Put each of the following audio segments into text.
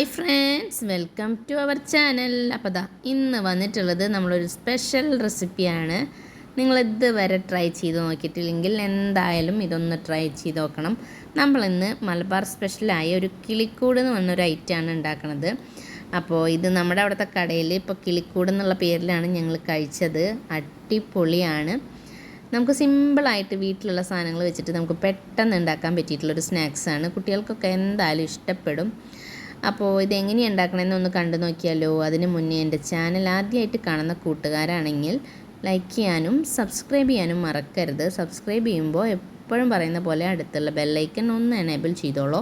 Hi friends welcome to our channel അപ്പോൾ ദാ ഇന്ന് വന്നിട്ടുള്ളത് നമ്മളൊരു സ്പെഷ്യൽ റെസിപ്പിയാണ് നിങ്ങൾ ഇതുവരെ ട്രൈ ചെയ്ത് നോക്കിയിട്ടില്ലെങ്കിൽ എന്തായാലും ഇതൊന്ന് ട്രൈ ചെയ്ത് നോക്കണം. നമ്മളിന്ന് മലബാർ സ്പെഷ്യലായ ഒരു കിളിക്കൂട് എന്ന് പറഞ്ഞൊരു ഐറ്റമാണ് ഉണ്ടാക്കുന്നത് അപ്പോൾ ഇത് നമ്മുടെ അവിടുത്തെ കടയിൽ ഇപ്പോൾ കിളിക്കൂട് എന്നുള്ള പേരിലാണ് ഞങ്ങൾ കഴിച്ചത്. അടിപൊളിയാണ്. നമുക്ക് സിമ്പിളായിട്ട് വീട്ടിലുള്ള സാധനങ്ങൾ വെച്ചിട്ട് നമുക്ക് പെട്ടെന്ന് ഉണ്ടാക്കാൻ പറ്റിയിട്ടുള്ളൊരു സ്നാക്സാണ് കുട്ടികൾക്കൊക്കെ എന്തായാലും ഇഷ്ടപ്പെടും. അപ്പോൾ ഇത് എങ്ങനെയാണ് ഉണ്ടാക്കണമെന്ന് ഒന്ന് കണ്ടു നോക്കിയാലോ. അതിന് മുന്നേ എന്റെ ചാനൽ ആദ്യമായിട്ട് കാണുന്ന കൂട്ടുകാരാണെങ്കിൽ ലൈക്ക് ചെയ്യാനും സബ്സ്ക്രൈബ് ചെയ്യാനും മറക്കരുത്. സബ്സ്ക്രൈബ് ചെയ്യുമ്പോൾ എപ്പോഴും പറയുന്ന പോലെ അടുത്തുള്ള ബെല്ലൈക്കൺ ഒന്ന് എനേബിൾ ചെയ്തോളൂ.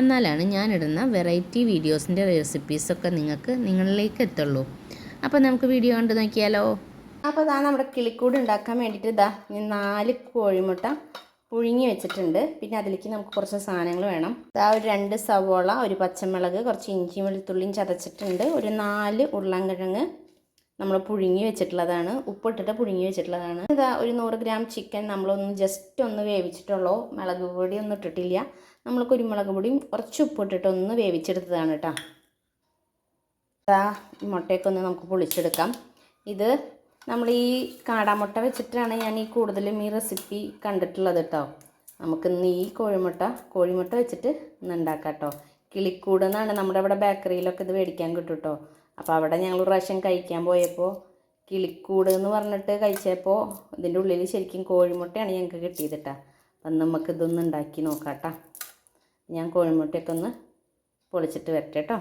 എന്നാലാണ് ഞാനിടുന്ന വെറൈറ്റി വീഡിയോസിന്റെ റെസിപ്പീസൊക്കെ നിങ്ങൾക്ക് നിങ്ങളിലേക്ക് എത്തുള്ളൂ. അപ്പോൾ നമുക്ക് വീഡിയോ കണ്ടു നോക്കിയാലോ. അപ്പോൾ ഇതാ നമ്മുടെ കിളിക്കൂട് ഉണ്ടാക്കാൻ വേണ്ടിയിട്ട് ഇതാ നാല് കോഴിമുട്ട പുഴുങ്ങി വെച്ചിട്ടുണ്ട്. പിന്നെ അതിലേക്ക് നമുക്ക് കുറച്ച് സാധനങ്ങൾ വേണം. ഇതാ ഒരു രണ്ട് സവോള ഒരു പച്ചമുളക് കുറച്ച് ഇഞ്ചി വെളുത്തുള്ളിയും ചതച്ചിട്ടുണ്ട്. ഒരു നാല് ഉരുളൻകിഴങ്ങ് നമ്മൾ പുഴുങ്ങി വെച്ചിട്ടുള്ളതാണ്. ഉപ്പിട്ടിട്ട് പുഴുങ്ങി വെച്ചിട്ടുള്ളതാണ്. ഇതാ ഒരു നൂറ് ഗ്രാം ചിക്കൻ നമ്മളൊന്ന് ജസ്റ്റ് ഒന്ന് വേവിച്ചിട്ടുള്ളൂ. മുളക് പൊടി ഒന്നും ഇട്ടിട്ടില്ല. നമ്മൾ കുരുമുളക് പൊടിയും കുറച്ച് ഉപ്പിട്ടിട്ട് ഒന്ന് വേവിച്ചെടുത്തതാണ് കേട്ടോ. ഇതാ മുട്ടയൊക്കെ ഒന്ന് നമുക്ക് പൊളിച്ചെടുക്കാം. ഇത് നമ്മൾ ഈ കാടാമുട്ട വെച്ചിട്ടാണ് ഞാൻ ഈ കൂടുതലും ഈ റെസിപ്പി കണ്ടിട്ടുള്ളത് കേട്ടോ നമുക്കിന്ന് ഈ കോഴിമുട്ട കോഴിമുട്ട വെച്ചിട്ട് ഇന്ന് ഉണ്ടാക്കാം കേട്ടോ കിളിക്കൂട് എന്നാണ് നമ്മുടെ ഇവിടെ ബേക്കറിയിലൊക്കെ ഇത് മേടിക്കാൻ കിട്ടും കേട്ടോ അപ്പോൾ അവിടെ ഞങ്ങൾ പ്രാവശ്യം കഴിക്കാൻ പോയപ്പോൾ കിളിക്കൂട് എന്ന് പറഞ്ഞിട്ട് കഴിച്ചപ്പോൾ ഇതിന്റെ ഉള്ളിൽ ശരിക്കും കോഴിമുട്ടയാണ് ഞങ്ങൾക്ക് കിട്ടിയത് കേട്ടോ അപ്പം നമുക്ക് ഇതൊന്ന് ഉണ്ടാക്കി നോക്കാം കേട്ടോ ഞാൻ കോഴിമുട്ടയൊക്കെ ഒന്ന് പൊളിച്ചിട്ട് വരട്ടെ കേട്ടോ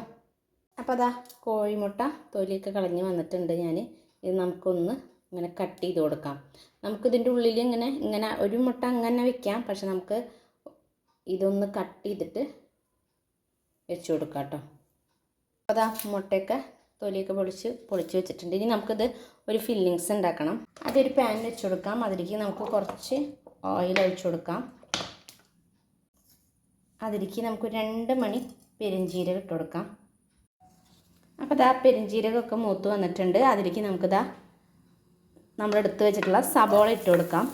അപ്പോൾ അതാ കോഴിമുട്ട തൊലിയൊക്കെ കളഞ്ഞ് വന്നിട്ടുണ്ട് ഞാൻ ഇത് നമുക്കൊന്ന് ഇങ്ങനെ കട്ട് ചെയ്ത് കൊടുക്കാം. നമുക്കിതിന്റെ ഉള്ളിൽ ഇങ്ങനെ ഇങ്ങനെ ഒരു മുട്ട അങ്ങനെ വെക്കാം. പക്ഷെ നമുക്ക് ഇതൊന്ന് കട്ട് ചെയ്തിട്ട് വെച്ച് കൊടുക്കാം കേട്ടോ. അതാ മുട്ടയൊക്കെ തൊലിയൊക്കെ പൊളിച്ച് പൊളിച്ച് വെച്ചിട്ടുണ്ട്. ഇനി നമുക്കിത് ഒരു ഫില്ലിങ്സ് ഉണ്ടാക്കണം. അതൊരു പാൻ വെച്ച് കൊടുക്കാം. അതിലേക്ക് നമുക്ക് കുറച്ച് ഓയിൽ ഒഴിച്ച് കൊടുക്കാം. അതിലേക്ക് നമുക്ക് രണ്ട് മണി പെരിഞ്ചീരകം ഇട്ട് കൊടുക്കാം. അപ്പോൾ ഇതാ പെരിഞ്ചീരകമൊക്കെ മൂത്ത് വന്നിട്ടുണ്ട്. അതിലേക്ക് നമുക്കിതാ നമ്മളെടുത്ത് വെച്ചിട്ടുള്ള സബോള ഇട്ട് കൊടുക്കാം.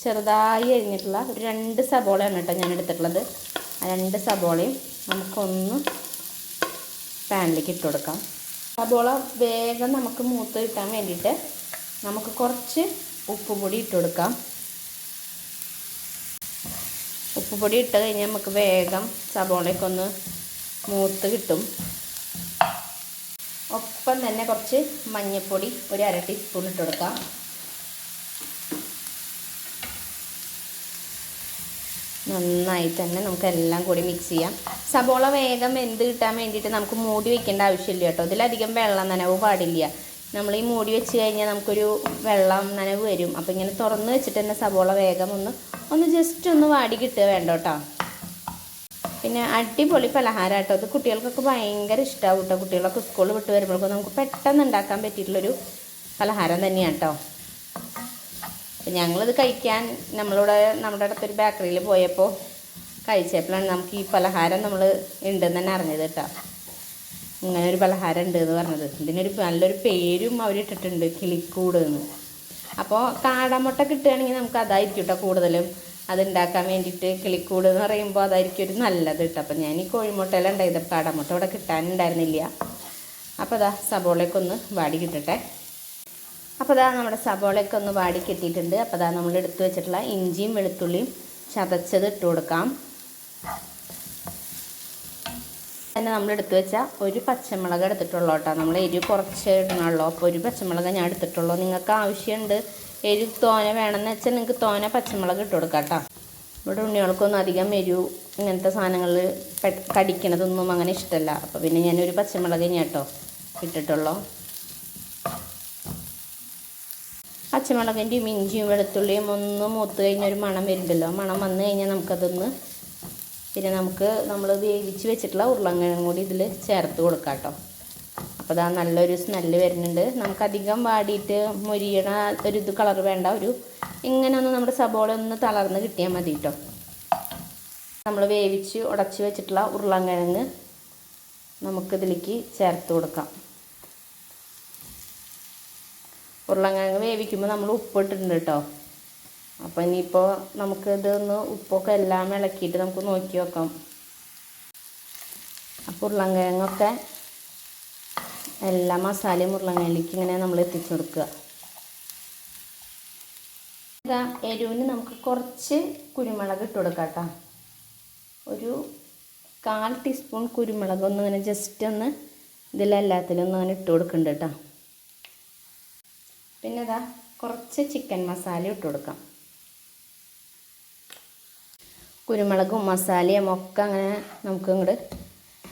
ചെറുതായി അരിഞ്ഞിട്ടുള്ള ഒരു രണ്ട് സബോളയാണ് കേട്ടോ ഞാൻ എടുത്തിട്ടുള്ളത്. ആ രണ്ട് സബോളയും നമുക്കൊന്ന് പാനിലേക്ക് ഇട്ട് കൊടുക്കാം. സബോള വേഗം നമുക്ക് മൂത്ത് കിട്ടാൻ വേണ്ടിയിട്ട് നമുക്ക് കുറച്ച് ഉപ്പുപൊടി ഇട്ട് കൊടുക്കാം. ഉപ്പുപൊടി ഇട്ട് കഴിഞ്ഞാൽ നമുക്ക് വേഗം സബോളയൊക്കെ ഒന്ന് മൂത്ത് കിട്ടും. ഒപ്പം തന്നെ കുറച്ച് മഞ്ഞൾപ്പൊടി ഒരു അര ടീസ്പൂൺ ഇട്ട് കൊടുക്കാം. നന്നായി തന്നെ നമുക്ക് എല്ലാം കൂടി മിക്സ് ചെയ്യാം. സബോള വേഗം വെന്ത് കിട്ടാൻ വേണ്ടിയിട്ട് നമുക്ക് മൂടി വെക്കേണ്ട ആവശ്യമില്ല കേട്ടോ. ഇതിലധികം വെള്ളം നനവ് പാടില്ല. നമ്മൾ ഈ മൂടി വെച്ച് കഴിഞ്ഞാൽ നമുക്കൊരു വെള്ളം നനവ് വരും. അപ്പോൾ ഇങ്ങനെ തുറന്ന് വെച്ചിട്ട് തന്നെ സബോള വേഗം ഒന്ന് ഒന്ന് ജസ്റ്റ് ഒന്ന് വാടി കിട്ടുക വേണ്ട കേട്ടോ. പിന്നെ അടിപൊളി പലഹാരം കേട്ടോ ഇത് കുട്ടികൾക്കൊക്കെ ഭയങ്കര ഇഷ്ടമാവും കേട്ടോ കുട്ടികളൊക്കെ സ്കൂളിൽ വിട്ട് വരുമ്പോഴേക്കും നമുക്ക് പെട്ടെന്ന് ഉണ്ടാക്കാൻ പറ്റിയിട്ടുള്ളൊരു പലഹാരം തന്നെയാണ് കേട്ടോ ഞങ്ങളിത് കഴിക്കാൻ നമ്മളിവിടെ നമ്മുടെ അടുത്തൊരു ബേക്കറിയിൽ പോയപ്പോൾ കഴിച്ചപ്പോഴാണ് നമുക്ക് ഈ പലഹാരം നമ്മൾ ഉണ്ടെന്ന് തന്നെ അറിഞ്ഞത് കേട്ടോ. ഇങ്ങനെ ഒരു പലഹാരം ഉണ്ട് എന്ന് പറഞ്ഞത്. ഇതിനൊരു നല്ലൊരു പേരും അവരിട്ടിട്ടുണ്ട് കിളിക്കൂട് എന്ന്. അപ്പോൾ കാടമുട്ട കിട്ടുകയാണെങ്കിൽ നമുക്ക് അതായിരിക്കും കേട്ടോ കൂടുതലും. അതുണ്ടാക്കാൻ വേണ്ടിയിട്ട് കിളിക്കൂട് എന്ന് പറയുമ്പോൾ അതായിരിക്കും ഒരു നല്ലത് കേട്ടോ അപ്പം ഞാൻ ഈ കോഴിമുട്ടയെല്ലാം ഉണ്ടായത് കടമുട്ട ഇവിടെ കിട്ടാനുണ്ടായിരുന്നില്ല. അപ്പോൾ അതാ സബോളയൊക്കെ ഒന്ന് വാടി കിട്ടട്ടെ. അപ്പോൾ അതാ നമ്മുടെ സബോളയൊക്കെ ഒന്ന് വാടി കിട്ടിയിട്ടുണ്ട്. അപ്പോൾ അതാ നമ്മൾ എടുത്തു വെച്ചിട്ടുള്ള ഇഞ്ചിയും വെളുത്തുള്ളിയും ചതച്ചത് ഇട്ട് കൊടുക്കാം. തന്നെ നമ്മൾ എടുത്തു വെച്ചാൽ ഒരു പച്ചമുളക് എടുത്തിട്ടുള്ളൂ കേട്ടോ നമ്മൾ എരിവ് കുറച്ച് ഇടണമല്ലോ അപ്പോൾ ഒരു പച്ചമുളക് ഞാൻ എടുത്തിട്ടുള്ളൂ. നിങ്ങൾക്ക് ആവശ്യമുണ്ട് എരിവ് തോന വേണമെന്ന് വെച്ചാൽ നിങ്ങൾക്ക് തോന പച്ചമുളക് ഇട്ട് കൊടുക്കാം കേട്ടോ. ഇവിടെ ഉണ്ണികൾക്കൊന്നും അധികം എരിവ് ഇങ്ങനത്തെ സാധനങ്ങൾ കടിക്കണതൊന്നും അങ്ങനെ ഇഷ്ടമല്ല അപ്പോൾ പിന്നെ ഞാനൊരു പച്ചമുളക് ഇനി കേട്ടോ ഇട്ടിട്ടുള്ളൂ. പച്ചമുളകിന്റെയും ഇഞ്ചിയും വെളുത്തുള്ളിയും ഒന്ന് മൂത്ത് ഒരു മണം വരുന്നുണ്ടല്ലോ. മണം വന്നു കഴിഞ്ഞാൽ നമുക്കതൊന്ന് പിന്നെ നമുക്ക് നമ്മൾ വേവിച്ച് വെച്ചിട്ടുള്ള ഉരുളങ്കിഴങ്ങും കൂടി ഇതിൽ ചേർത്ത് കൊടുക്കാം കേട്ടോ. അപ്പോൾ അതാ നല്ലൊരു സ്മെല്ല് വരുന്നുണ്ട്. നമുക്കധികം വാടിയിട്ട് മുരിയണ ഒരു ഇത് കളർ വേണ്ട. ഒരു ഇങ്ങനെ ഒന്ന് നമ്മുടെ സബോള ഒന്ന് തളർന്ന് കിട്ടിയാൽ മതി കേട്ടോ നമ്മൾ വേവിച്ച് ഉടച്ച് വെച്ചിട്ടുള്ള ഉരുളങ്കിഴങ്ങ് നമുക്കിതിലേക്ക് ചേർത്ത് കൊടുക്കാം. ഉരുളങ്കിഴങ്ങ് വേവിക്കുമ്പോൾ നമ്മൾ ഉപ്പിട്ടിട്ടുണ്ട് കേട്ടോ. അപ്പോൾ ഇനിയിപ്പോൾ നമുക്ക് ഒന്ന് ഉപ്പൊക്കെ എല്ലാം ഇളക്കിയിട്ട് നമുക്ക് നോക്കി വെക്കാം. അപ്പോൾ ഉരുളൻകിഴങ്ങൊക്കെ എല്ലാ മസാലയും ഉരുളങ്ങയിലേക്ക് ഇങ്ങനെ നമ്മൾ എത്തിച്ചു കൊടുക്കുക. ഇതാ എരിവിന് നമുക്ക് കുറച്ച് കുരുമുളക് ഇട്ട് കൊടുക്കാം കേട്ടോ. ഒരു കാൽ ടീസ്പൂൺ കുരുമുളക് ഒന്ന് ഇങ്ങനെ ജസ്റ്റ് ഒന്ന് ഇതിലെല്ലാത്തിലും ഒന്ന് അങ്ങനെ ഇട്ട് കൊടുക്കുന്നുണ്ട് കേട്ടോ. പിന്നെ ഇതാ കുറച്ച് ചിക്കൻ മസാല ഇട്ട് കൊടുക്കാം. കുരുമുളകും മസാലയും ഒക്കെ അങ്ങനെ നമുക്ക് ഇങ്ങോട്ട്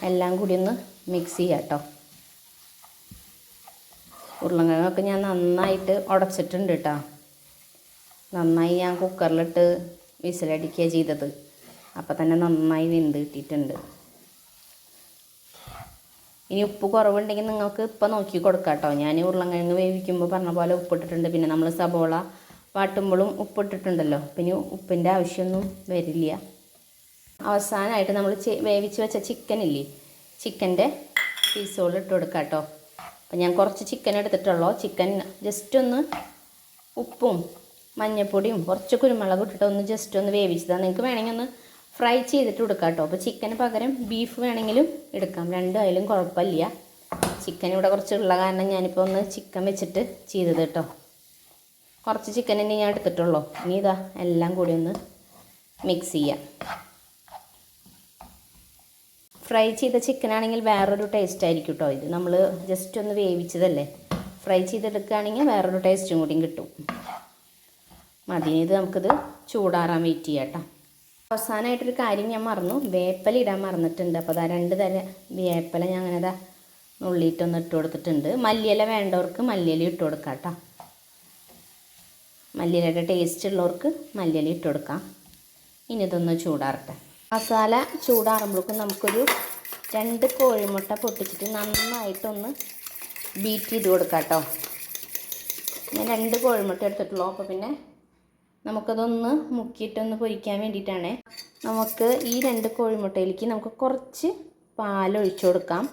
എല്ലാം കൂടി ഒന്ന് മിക്സ് ചെയ്യാം കേട്ടോ. ഉരുളക്കിഴങ്ങൊക്കെ ഞാൻ നന്നായിട്ട് ഉടച്ചിട്ടുണ്ട് കേട്ടോ. നന്നായി ഞാൻ കുക്കറിലിട്ട് വിസിലടിക്കുക ചെയ്തത്. അപ്പോൾ തന്നെ നന്നായി വെന്ത് കിട്ടിയിട്ടുണ്ട്. ഇനി ഉപ്പ് കുറവുണ്ടെങ്കിൽ നിങ്ങൾക്ക് ഇപ്പം നോക്കി കൊടുക്കാം കേട്ടോ. ഞാൻ ഉരുളക്കിഴങ്ങ് വേവിക്കുമ്പോൾ പറഞ്ഞ പോലെ ഉപ്പിട്ടിട്ടുണ്ട്. പിന്നെ നമ്മൾ സബോള വാട്ടുമ്പോഴും ഉപ്പിട്ടിട്ടുണ്ടല്ലോ. പിന്നെ ഉപ്പിന്റെ ആവശ്യമൊന്നും വരില്ല. അവസാനമായിട്ട് നമ്മൾ വേവിച്ച് വെച്ച ചിക്കനില്ലേ ചിക്കന്റെ പീസുകൾ ഇട്ട് കൊടുക്കാം കേട്ടോ. അപ്പം ഞാൻ കുറച്ച് ചിക്കൻ എടുത്തിട്ടുള്ളൂ. ചിക്കൻ ജസ്റ്റ് ഒന്ന് ഉപ്പും മഞ്ഞൾപ്പൊടിയും കുറച്ച് കുരുമുളക് ഇട്ടിട്ട് ഒന്ന് ജസ്റ്റ് ഒന്ന് വേവിച്ചതാണ്. നിങ്ങൾക്ക് വേണമെങ്കിൽ ഒന്ന് ഫ്രൈ ചെയ്തിട്ട് കൊടുക്കാം കേട്ടോ അപ്പോൾ ചിക്കന് പകരം ബീഫ് വേണമെങ്കിലും എടുക്കാം. രണ്ടായാലും കുഴപ്പമില്ല. ചിക്കൻ ഇവിടെ കുറച്ചുള്ള കാരണം ഞാനിപ്പോൾ ഒന്ന് ചിക്കൻ വെച്ചിട്ട് ചെയ്തത് കേട്ടോ കുറച്ച് ചിക്കൻ തന്നെ ഞാൻ എടുത്തിട്ടുള്ളൂ. ഇനി ഇതാ എല്ലാം കൂടി ഒന്ന് മിക്സ് ചെയ്യാം. ഫ്രൈ ചെയ്ത ചിക്കൻ ആണെങ്കിൽ വേറൊരു ടേസ്റ്റ് ആയിരിക്കും കേട്ടോ ഇത്. നമ്മൾ ജസ്റ്റ് ഒന്ന് വേവിച്ചതല്ലേ? ഫ്രൈ ചെയ്തെടുക്കുകയാണെങ്കിൽ വേറൊരു ടേസ്റ്റും കൂടിയും കിട്ടും. മതി ഇത് നമുക്കിത് ചൂടാറാൻ വെയിറ്റ് ചെയ്യാം കേട്ടോ അവസാനമായിട്ടൊരു കാര്യം ഞാൻ മറന്നു. വേപ്പല ഇടാൻ മറന്നിട്ടുണ്ട്. അപ്പോൾ അതാ രണ്ട് തര വേപ്പല ഞാൻ അങ്ങനെ ഇതാ നുള്ളിയിട്ടൊന്ന് ഇട്ട് കൊടുത്തിട്ടുണ്ട്. മല്ലിയില വേണ്ടവർക്ക് മല്ലിയില ഇട്ട് കൊടുക്കാം കേട്ടോ മല്ലിയിലയുടെ ടേസ്റ്റ് ഉള്ളവർക്ക് മല്ലിയില ഇട്ട് കൊടുക്കാം. ഇനി ഇതൊന്ന് ചൂടാറട്ടെ. മസാല ചൂടാറുമ്പോഴേക്കും നമുക്കൊരു രണ്ട് കോഴിമുട്ട പൊട്ടിച്ചിട്ട് നന്നായിട്ടൊന്ന് ബീറ്റ് ചെയ്ത് കൊടുക്കാം കേട്ടോ. ഞാൻ രണ്ട് കോഴിമുട്ട എടുത്തിട്ടുള്ളൂ. അപ്പോൾ പിന്നെ നമുക്കതൊന്ന് മുക്കിയിട്ടൊന്ന് പൊരിക്കാൻ വേണ്ടിയിട്ടാണ്. നമുക്ക് ഈ രണ്ട് കോഴിമുട്ടയിലേക്ക് നമുക്ക് കുറച്ച് പാൽ ഒഴിച്ചു കൊടുക്കാം.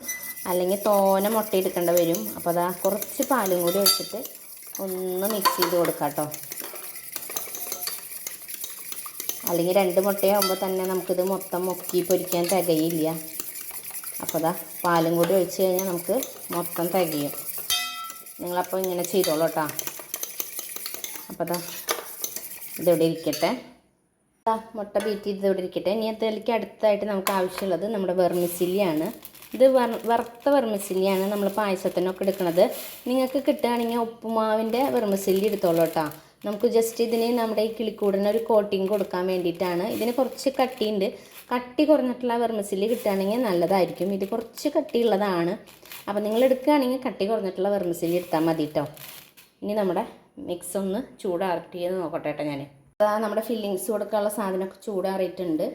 അല്ലെങ്കിൽ തോന മുട്ട വരും. അപ്പോൾ അതാ കുറച്ച് പാലും കൂടി ഒഴിച്ചിട്ട് ഒന്ന് മിക്സ് ചെയ്ത് കൊടുക്കാം കേട്ടോ. അല്ലെങ്കിൽ രണ്ട് മുട്ടയാകുമ്പോൾ തന്നെ നമുക്കിത് മൊത്തം മുക്കി പൊരിക്കാൻ തികയില്ല. അപ്പോൾ അതാ പാലും കൂടി ഒഴിച്ച് കഴിഞ്ഞാൽ നമുക്ക് മൊത്തം തികയും. നിങ്ങളപ്പോൾ ഇങ്ങനെ ചെയ്തോളൂ കേട്ടോ അപ്പോൾ അതാ ഇതിവിടെ ഇരിക്കട്ടെ. മുട്ട ബീറ്റ് ചെയ്ത് ഇവിടെ ഇരിക്കട്ടെ. ഇനി അതിലേക്ക് അടുത്തായിട്ട് നമുക്ക് ആവശ്യമുള്ളത് നമ്മുടെ വെർമിസിലിയാണ്. ഇത് വറുത്ത വെർമിസിലിയാണ് നമ്മൾ പായസത്തിനൊക്കെ എടുക്കുന്നത് നിങ്ങൾക്ക് കിട്ടുകയാണെങ്കിൽ ഉപ്പുമാവിന്റെ വെർമിസില്ലി എടുത്തോളൂ കേട്ടോ നമുക്ക് ജസ്റ്റ് ഇതിന് നമ്മുടെ ഈ കിളിക്കൂടിന് ഒരു കോട്ടിങ് കൊടുക്കാൻ വേണ്ടിയിട്ടാണ്. ഇതിന് കുറച്ച് കട്ടിയുണ്ട്. കട്ടി കുറഞ്ഞിട്ടുള്ള വെർമസിൽ കിട്ടുകയാണെങ്കിൽ നല്ലതായിരിക്കും. ഇത് കുറച്ച് കട്ടിയുള്ളതാണ്. അപ്പോൾ നിങ്ങൾ എടുക്കുകയാണെങ്കിൽ കട്ടി കുറഞ്ഞിട്ടുള്ള വെർമസിൽ എടുത്താൽ മതി കേട്ടോ ഇനി നമ്മുടെ മിക്സ് ഒന്ന് ചൂടാറിട്ട് ചെയ്ത് നോക്കട്ടെ കേട്ടോ ഞാൻ അതാ നമ്മുടെ ഫില്ലിങ്സ് കൊടുക്കാനുള്ള സാധനമൊക്കെ ചൂടാറിയിട്ടുണ്ട്.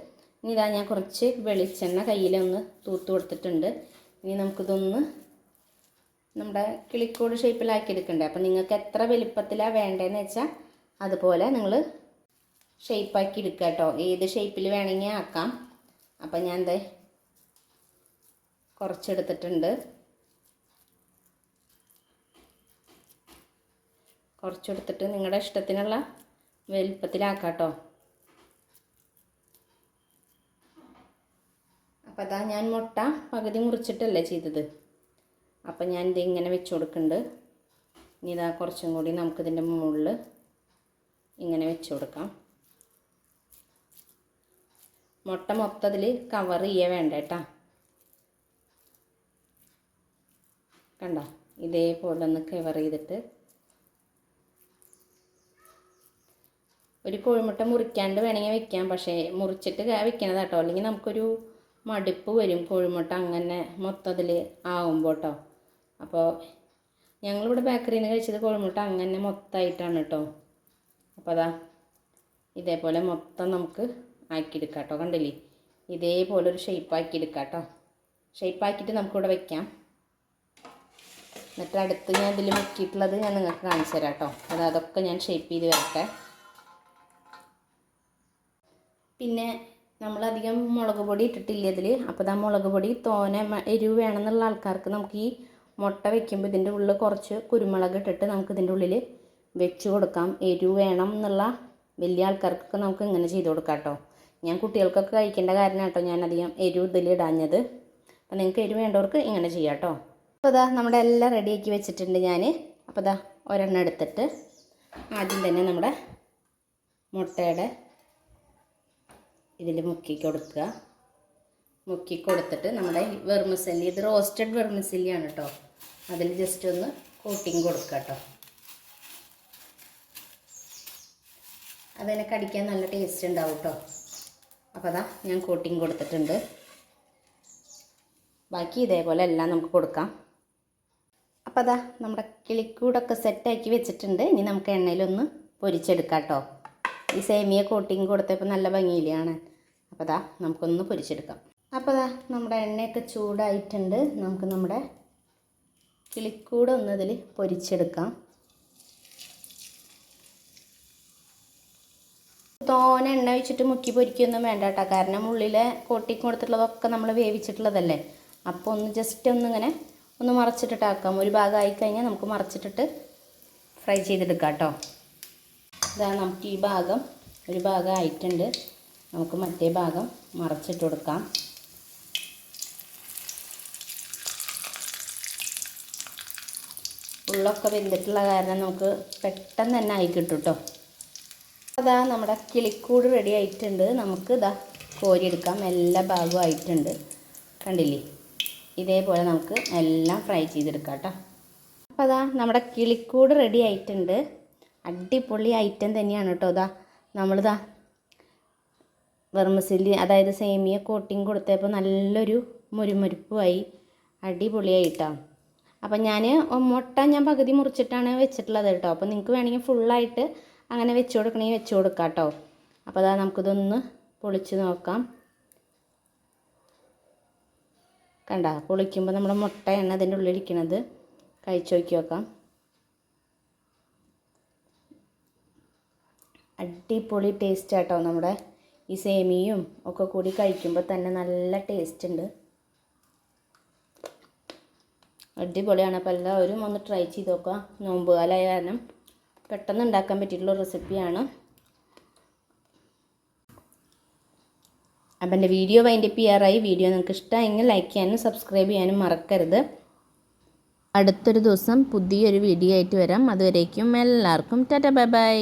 ഇനി ഇതാ ഞാൻ കുറച്ച് വെളിച്ചെണ്ണ കയ്യിലൊന്ന് തൂത്ത് കൊടുത്തിട്ടുണ്ട്. ഇനി നമുക്കിതൊന്ന് നമ്മുടെ കിളിക്കോട് ഷേപ്പിലാക്കി എടുക്കണ്ടേ? അപ്പം നിങ്ങൾക്ക് എത്ര വലിപ്പത്തിലാണ് വേണ്ടതെന്ന് വെച്ചാൽ അതുപോലെ നിങ്ങൾ ഷേപ്പാക്കി എടുക്കുക കേട്ടോ ഏത് ഷേപ്പിൽ വേണമെങ്കിൽ ആക്കാം. അപ്പം ഞാൻ എന്താ കുറച്ചെടുത്തിട്ടുണ്ട്. കുറച്ചെടുത്തിട്ട് നിങ്ങളുടെ ഇഷ്ടത്തിനുള്ള വലിപ്പത്തിലാക്കാം കേട്ടോ അപ്പം അതാ ഞാൻ മുട്ട പകുതി മുറിച്ചിട്ടല്ലേ ചെയ്തത്. അപ്പം ഞാൻ ഇത് ഇങ്ങനെ വെച്ച് കൊടുക്കുന്നുണ്ട് ഇനി ഇതാ കുറച്ചും കൂടി നമുക്കിതിന്റെ മുകളിൽ ഇങ്ങനെ വെച്ച് കൊടുക്കാം മുട്ട മൊത്തത്തിൽ കവർ ചെയ്യേ വേണ്ട കേട്ടാ കണ്ട? ഇതേപോലെ ഒന്ന് കവർ ചെയ്തിട്ട് ഒരു കോഴിമുട്ട മുറിക്കാണ്ട് വേണമെങ്കിൽ വെക്കാം. പക്ഷേ മുറിച്ചിട്ട് വെക്കണത് കേട്ടോ അല്ലെങ്കിൽ നമുക്കൊരു മടുപ്പ് വരും കോഴിമുട്ട അങ്ങനെ മൊത്തത്തിൽ ആവുമ്പോൾ കേട്ടോ അപ്പോൾ ഞങ്ങളിവിടെ ബേക്കറിയിൽ നിന്ന് കഴിച്ചത് കോഴിമുട്ട അങ്ങനെ മൊത്തമായിട്ടാണ് കേട്ടോ അപ്പോൾ അതാ ഇതേപോലെ മൊത്തം നമുക്ക് ആക്കിയെടുക്കാം കേട്ടോ കണ്ടില്ലേ? ഇതേപോലെ ഒരു ഷേപ്പ് ആക്കിയെടുക്കാം കേട്ടോ ഷേപ്പ് ആക്കിയിട്ട് നമുക്കിവിടെ വെക്കാം. എന്നിട്ട് അടുത്ത് ഞാൻ ഇതിൽ മുക്കിയിട്ടുള്ളത് ഞാൻ നിങ്ങൾക്ക് കാണിച്ചു തരാം കേട്ടോ അത് അതൊക്കെ ഞാൻ ഷേപ്പ് ചെയ്ത് വരട്ടെ. പിന്നെ നമ്മളധികം മുളക് പൊടി ഇട്ടിട്ടില്ല ഇതിൽ അപ്പോൾ ആ മുളക് പൊടി തോനെ എരിവ് വേണമെന്നുള്ള ആൾക്കാർക്ക് നമുക്ക് ഈ മുട്ട വെക്കുമ്പോൾ ഇതിന്റെ ഉള്ളിൽ കുറച്ച് കുരുമുളക് ഇട്ടിട്ട് നമുക്ക് ഇതിന്റെ ഉള്ളിൽ വെച്ച് കൊടുക്കാം. എരിവ് വേണം എന്നുള്ള വലിയ ആൾക്കാർക്കൊക്കെ നമുക്ക് ഇങ്ങനെ ചെയ്ത് കൊടുക്കാം കേട്ടോ ഞാൻ കുട്ടികൾക്കൊക്കെ കഴിക്കേണ്ട കാരണം കേട്ടോ ഞാനധികം എരിവ് ഇതിൽ ഇടാഞ്ഞത്. അപ്പോൾ നിങ്ങൾക്ക് എരിവ് വേണ്ടവർക്ക് ഇങ്ങനെ ചെയ്യാം കേട്ടോ അപ്പോൾ ഇതാ നമ്മുടെ എല്ലാം റെഡിയാക്കി വെച്ചിട്ടുണ്ട് ഞാൻ അപ്പോൾ ഇതാ ഒരെണ്ണം എടുത്തിട്ട് ആദ്യം തന്നെ നമ്മുടെ മുട്ടയുടെ ഇതിൽ മുക്കി കൊടുക്കുക. മുക്കി കൊടുത്തിട്ട് നമ്മുടെ വെർമിസല്ലി ഇത് റോസ്റ്റഡ് വെർമിസല്ലിയാണ് കേട്ടോ അതിൽ ജസ്റ്റ് ഒന്ന് കോട്ടിങ് കൊടുക്കുക കേട്ടോ അതിനെ കടിക്കാൻ നല്ല ടേസ്റ്റ് ഉണ്ടാവും കേട്ടോ അപ്പോൾ അതാ ഞാൻ കോട്ടിങ് കൊടുത്തിട്ടുണ്ട്. ബാക്കി ഇതേപോലെ എല്ലാം നമുക്ക് കൊടുക്കാം. അപ്പോൾ അതാ നമ്മുടെ കിളിക്കൂടൊക്കെ സെറ്റാക്കി വെച്ചിട്ടുണ്ട്. ഇനി നമുക്ക് എണ്ണയിലൊന്ന് പൊരിച്ചെടുക്കാം കേട്ടോ ഈ സേമിയ കോട്ടിങ് കൊടുത്തപ്പോൾ നല്ല ഭംഗിയിലാണ് അപ്പോൾ അതാ നമുക്കൊന്ന് പൊരിച്ചെടുക്കാം. അപ്പോൾ അതാ നമ്മുടെ എണ്ണയൊക്കെ ചൂടായിട്ടുണ്ട്. നമുക്ക് നമ്മുടെ കിളിക്കൂട് ഒന്നതിൽ പൊരിച്ചെടുക്കാം. തോനെ എണ്ണ വെച്ചിട്ട് മുക്കി പൊരിക്കൊന്നും വേണ്ട കേട്ടോ കാരണം ഉള്ളിലെ കോട്ടിങ് കൊടുത്തിട്ടുള്ളതൊക്കെ നമ്മൾ വേവിച്ചിട്ടുള്ളതല്ലേ? അപ്പോൾ ഒന്ന് ജസ്റ്റ് ഒന്നിങ്ങനെ ഒന്ന് മറച്ചിട്ടിട്ടാക്കാം ഒരു ഭാഗമായി കഴിഞ്ഞാൽ നമുക്ക് മറച്ചിട്ടിട്ട് ഫ്രൈ ചെയ്തെടുക്കാം കേട്ടോ ഇതാ നമുക്ക് ഈ ഭാഗം ഒരു ഭാഗം ആയിട്ടുണ്ട് നമുക്ക് മറ്റേ ഭാഗം മറച്ചിട്ട് കൊടുക്കാം. ഉള്ളൊക്കെ വെന്തിട്ടുള്ള കാരണം നമുക്ക് പെട്ടെന്ന് തന്നെ ആയി കിട്ടും കേട്ടോ അതാ നമ്മുടെ കിളിക്കൂട് റെഡി ആയിട്ടുണ്ട്. നമുക്ക് ഇതാ കോരിയെടുക്കാം. എല്ലാ ഭാഗവും ആയിട്ടുണ്ട്. കണ്ടില്ലേ? ഇതേപോലെ നമുക്ക് എല്ലാം ഫ്രൈ ചെയ്തെടുക്കാം കേട്ടോ അപ്പോൾ അതാ നമ്മുടെ കിളിക്കൂട് റെഡി ആയിട്ടുണ്ട്. അടിപൊളി ഐറ്റം തന്നെയാണ് കേട്ടോ ഇതാ നമ്മളിതാ വെർമസില്ലി അതായത് സേമിയ കോട്ടിങ് കൊടുത്തപ്പോൾ നല്ലൊരു മുരുമുരുപ്പുമായി അടിപൊളിയായിട്ടാണ് അപ്പം ഞാൻ മുട്ട ഞാൻ പകുതി മുറിച്ചിട്ടാണ് വെച്ചിട്ടുള്ളത് കേട്ടോ. അപ്പോൾ നിങ്ങൾക്ക് വേണമെങ്കിൽ ഫുള്ളായിട്ട് അങ്ങനെ വെച്ച് കൊടുക്കണമെങ്കിൽ വെച്ച് കൊടുക്കാം കേട്ടോ. അപ്പോൾ അതാ നമുക്കിതൊന്ന് പൊളിച്ച് നോക്കാം. കണ്ട പൊളിക്കുമ്പോൾ നമ്മുടെ മുട്ടയാണ് അതിന്റെ ഉള്ളിലിരിക്കണത് കഴിച്ചു നോക്കി നോക്കാം. അടിപൊളി ടേസ്റ്റ് ആട്ടോ നമ്മുടെ ഈ സേമിയും ഒക്കെ കൂടി കഴിക്കുമ്പോൾ തന്നെ നല്ല ടേസ്റ്റ് ഉണ്ട്. അടിപൊളിയാണ്. അപ്പോൾ എല്ലാവരും ഒന്ന് ട്രൈ ചെയ്ത് നോക്കുക. നോമ്പ് കാലമായ കാരണം പെട്ടെന്ന് ഉണ്ടാക്കാൻ പറ്റിയിട്ടുള്ള റെസിപ്പിയാണ് അപ്പം എന്റെ വീഡിയോ വൈൻഡപ്പ് ചെയ്യാറായി. വീഡിയോ നിങ്ങൾക്ക് ഇഷ്ടമായെങ്കിൽ ലൈക്ക് ചെയ്യാനും സബ്സ്ക്രൈബ് ചെയ്യാനും മറക്കരുത്. അടുത്തൊരു ദിവസം പുതിയൊരു വീഡിയോ ആയിട്ട് വരാം. അതുവരേക്കും എല്ലാവർക്കും ടാറ്റ ബൈ ബൈ